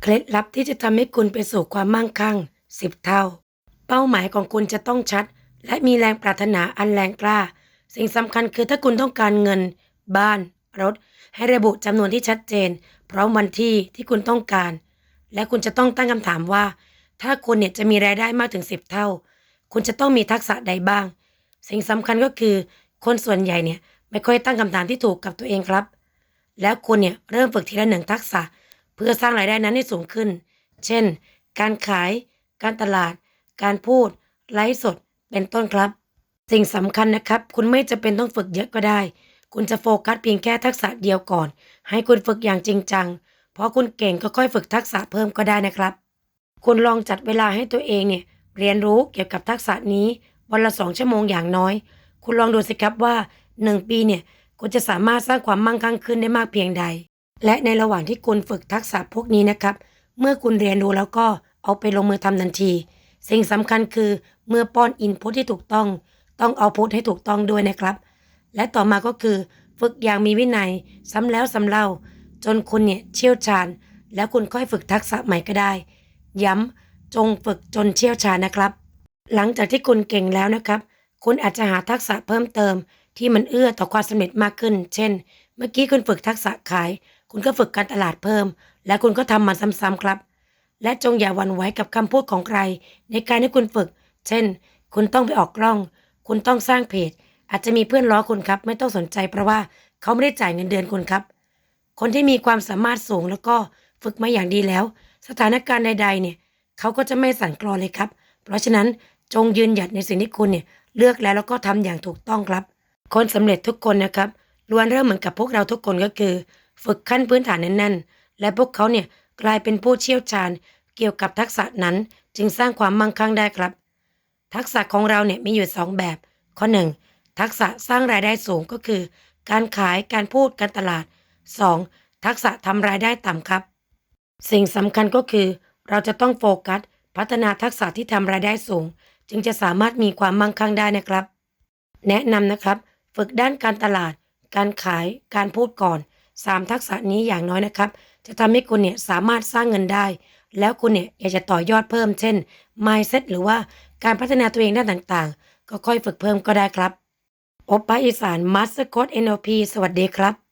เคล็ดลับที่จะทำให้คุณไปสู่ความมั่งคั่ง 10 เท่า เป้าหมายของคุณจะต้องชัด และมีแรงปรารถนาอันแรงกล้า สิ่งสำคัญคือถ้าคุณต้องการเงิน บ้าน รถ ให้ระบุจำนวนที่ชัดเจน พร้อมวันที่ที่คุณต้องการ และคุณจะต้องตั้งคำถามว่า ถ้าคุณเนี่ยจะมีรายได้มากถึง 10 เท่า คุณจะต้องมีทักษะใดบ้าง สิ่งสำคัญก็คือ คนส่วนใหญ่เนี่ยไม่ค่อยตั้งคำถามที่ถูกกับตัวเองครับ แล้วคุณเนี่ยเริ่มฝึกทีละหนึ่งทักษะ เพื่อสร้างรายได้นั้นให้สูงขึ้น เช่น การขาย การตลาด การพูด ไลฟ์สด เป็นต้นครับ สิ่งสำคัญนะครับ คุณไม่จะเป็นต้องฝึกเยอะก็ได้ คุณจะโฟกัสเพียงแค่ทักษะเดียวก่อน ให้คุณฝึกอย่างจริงจัง เพราะคุณเก่งก็ค่อยฝึกทักษะเพิ่มก็ได้นะครับ คุณลองจัดเวลาให้ตัวเองเนี่ยเรียนรู้เกี่ยวกับทักษะนี้วันละสองชั่วโมงอย่างน้อย คุณลองดูสิครับว่าหนึ่งปีเนี่ยคุณจะสามารถสร้างความมั่งคั่งขึ้นได้มากเพียงใด และในระหว่างที่คุณฝึกทักษะพวกนี้นะครับ เมื่อคุณเรียนรู้แล้วก็เอาไปลงมือทำทันที สิ่งสำคัญคือเมื่อป้อนอินพุตที่ถูกต้อง ต้องเอาพุตให้ถูกต้องด้วยนะครับ และต่อมาก็คือฝึกอย่างมีวินัยซ้ำแล้วซ้ำเล่า จนคุณเนี่ยเชี่ยวชาญ แล้วคุณค่อยฝึกทักษะใหม่ก็ได้ ย้ำจงฝึกจนเชี่ยวชาญนะครับ หลังจากที่คุณเก่งแล้วนะครับ คุณอาจจะหาทักษะเพิ่มเติม ที่มันเอื้อต่อความสำเร็จมากขึ้น เช่น เมื่อกี้คุณฝึกทักษะขาย คุณก็ฝึกการตลาดเพิ่ม และคุณก็ทำมันซ้ำๆครับ และจงอย่าวันไหวกับคำพูดของใคร ในการที่คุณฝึก เช่น คุณต้องไปออกกล้อง คุณต้องสร้างเพจ อาจจะมีเพื่อนล้อคุณครับ ไม่ต้องสนใจเพราะว่าเขาไม่ได้จ่ายเงินเดือนคุณครับ คนที่มีความสามารถสูงแล้วก็ฝึกมาอย่างดีแล้ว สถานการณ์ใด ๆ เนี่ยเขาก็จะไม่สั่นกลอนเลยครับ เพราะฉะนั้นจงยืนหยัดในสิ่งที่คุณเนี่ยเลือกแล้วแล้วก็ทำอย่างถูกต้องครับ คนสำเร็จทุกคนนะครับล้วนเริ่มเหมือนกับพวกเราทุกคนก็คือ ฝึกขั้นพื้นฐานแน่นๆ และพวกเขาเนี่ยกลายเป็นผู้เชี่ยวชาญเกี่ยวกับทักษะนั้นจึงสร้างความมั่งคั่งได้ครับ ทักษะของเราเนี่ยมีอยู่สองแบบ ข้อหนึ่งทักษะสร้างรายได้สูงก็คือ การขายการพูดการตลาด 2. ทักษะทำรายได้ต่ำครับ สิ่งสำคัญก็คือ เราจะต้องโฟกัส พัฒนาทักษะที่ทำรายได้สูง จึงจะสามารถมีความมั่งคั่งได้นะครับ แนะนำนะครับ ฝึกด้านการตลาด การขายการพูดก่อน 3 ทักษะนี้อย่างน้อยนะครับ จะทำให้คุณเนี่ยสามารถสร้างเงินได้ แล้วคุณเนี่ยอยากจะต่อยอดเพิ่มเช่น mindset หรือว่าการพัฒนาตัวเองด้านต่างๆ ก็ค่อยฝึกเพิ่มก็ได้ครับ อบปาอีสานมาสเตร์โค้ด NLP สวัสดีครับ